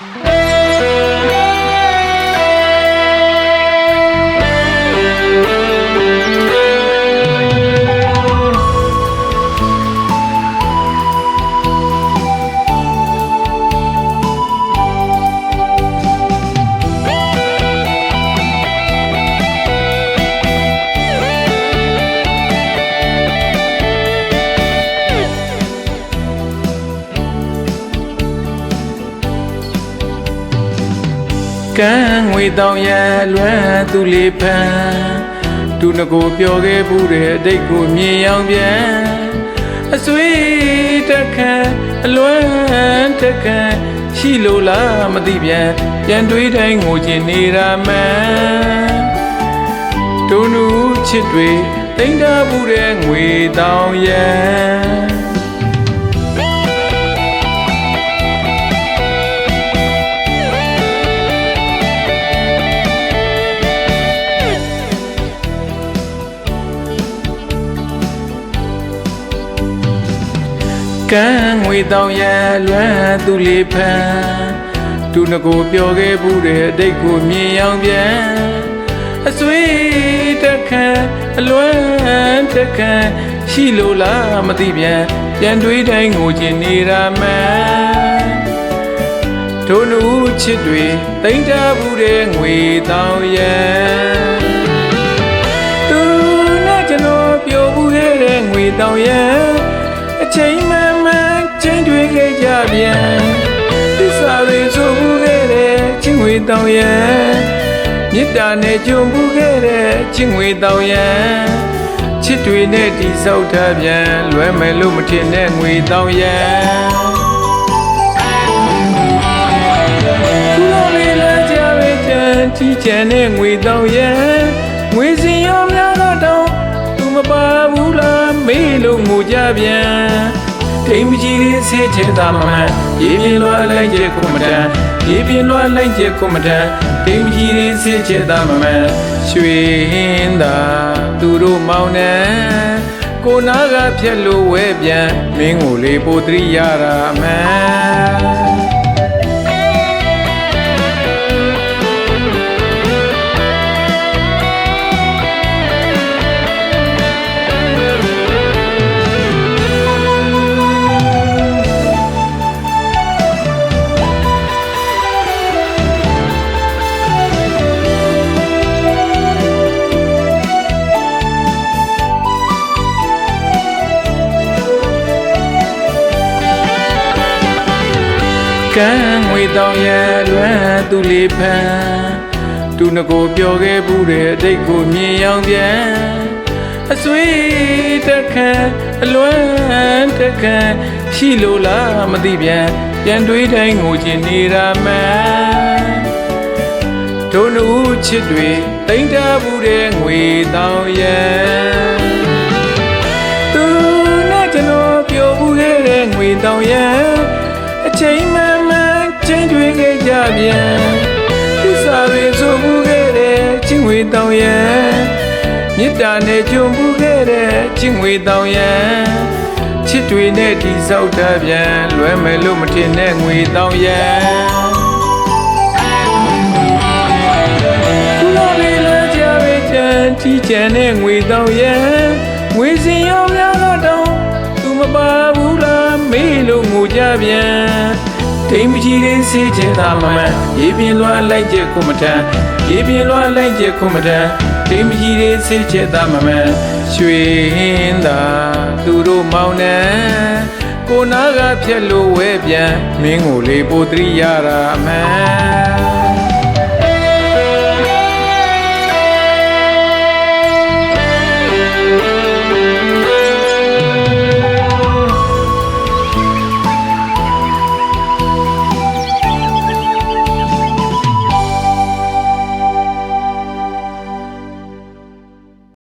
Bye. ကန်းငွေတောင်ရလွမ်းသူလေးဖန်သူငကိုပြောခဲ့ဘူးတဲ့အတိတ်ကိုမြင်အောင်ပြန်အဆွေတက်ခံအလွမ်းတက်ခံရှိလို့လားမသိပြန်ပြန်တွေးတိုင်းငိုချင်နေတာမှန်ဒုနုချစ်တွေတိမ်တာဘူးတဲ့ငွေတောင်ရ ကန်းငွေတောင်ရလွမ်းသူလေးဖန်သူငကိုပြောခဲ့ဘူးတဲ့အတိတ်ကိုမြင်အောင်ပြန်အဆွေတက်ခံအလွမ်းတက်ခံရှိလို့လားမသိပြန်ပြန်တွေးတိုင်းငိုချင်နေတာမှန်ဒုနုချစ်တွေတိမ်တာဘူးတဲ့ငွေတောင်ရသူနဲ့ကျွန်တော်ပြောဘူးခဲ့တဲ့ငွေတောင်ရအချိန်မှန်မှန်ချင်းတွေ့ခဲ့ကြ ပြန်သစ္စာတွေဆိုမှုခဲ့တဲ့ချင်းဝေတောင်ရန်မေတ္တာနဲ့ကြုံမှုခဲ့တဲ့ချင်းဝေတောင်ရန်ချစ်တွေနဲ့တိဆောက်ထားပြန်လွယ်မယ်လို့မထင်တဲ့ငွေတောင်ရန်ခုလိုလေးလာကြပဲချမ်းချီချမ်းတဲ့ငွေတောင်ရန်ငွေစင်ရောများတော့သူမပါဘူးလားမေးလို့ငိုကြပြန် ထိမ်မကြီးလေးဆေးချေတာမမှန်ရေပြင်းလွှားလိုက်ချက်ခုမတန်ရေပြင်းလွှားလိုက်ချက်ခုမတန်ထိမ်မကြီးလေးဆေးချေတာမမှန်ရွှေဟင်းသာသူတို့မောင်းနေကိုနာကဖြက်လို့ဝဲပြန်မင်းကိုလေးပိုတရိရတာအမှန် ကန်းငွေတောင်ရလွမ်းသူလေးဖန်သူငကိုပြောခဲ့ဘူးတဲ့အတိတ်ကိုမြင်အောင်ပြန်အဆွေတက်ခံအလွမ်းတက်ခံရှိလို့လားမသိပြန်ပြန်တွေးတိုင်းငိုချင်နေတာမှန်ဒုနုချစ်တွေတိမ်တာဘူးတဲ့ငွေတောင်ရသူနဲ့ကျွန်တော်ပြောဘူးခဲ့တဲ့ငွေတောင်ရအချိန်မှန်မှန်ချင်းတွေ့ ခဲ့ကြပြန်သစ္စာတွေဆိုဘူးခဲ့တဲ့ချင်းငွေတောင်ရမေတ္တာနဲ့ကြုံဘူးခဲ့တဲ့ချင်းငွေတောင်ရချစ်တွေနဲ့ဒီဆောက်တာပြန်လွယ်မယ်လို့မထင်တဲ့ငွေတောင်ရခုလိုလေးလာကြပဲချမ်းချီချမ်းတဲ့ငွေတောင်ရငွေစင်ရောများတော့သူမပါဘူးလားမေးလို့ငိုကြပြန် တိမ်မကြီးလေးစေးချင်တာမမှန်ရေပြင်းလွှားလိုက်ချက်ခုမထန်ရေပြင်းလွှားလိုက်ချက်ခုမထန်တိမ်မကြီးလေးစေးချင်တာမမှန်ရွှေဟင်းသာသူတို့မောင်းနေကိုနာကဖြက်လို့ဝဲပြန်မင်းကိုလေးပိုတရိရတာအမှန်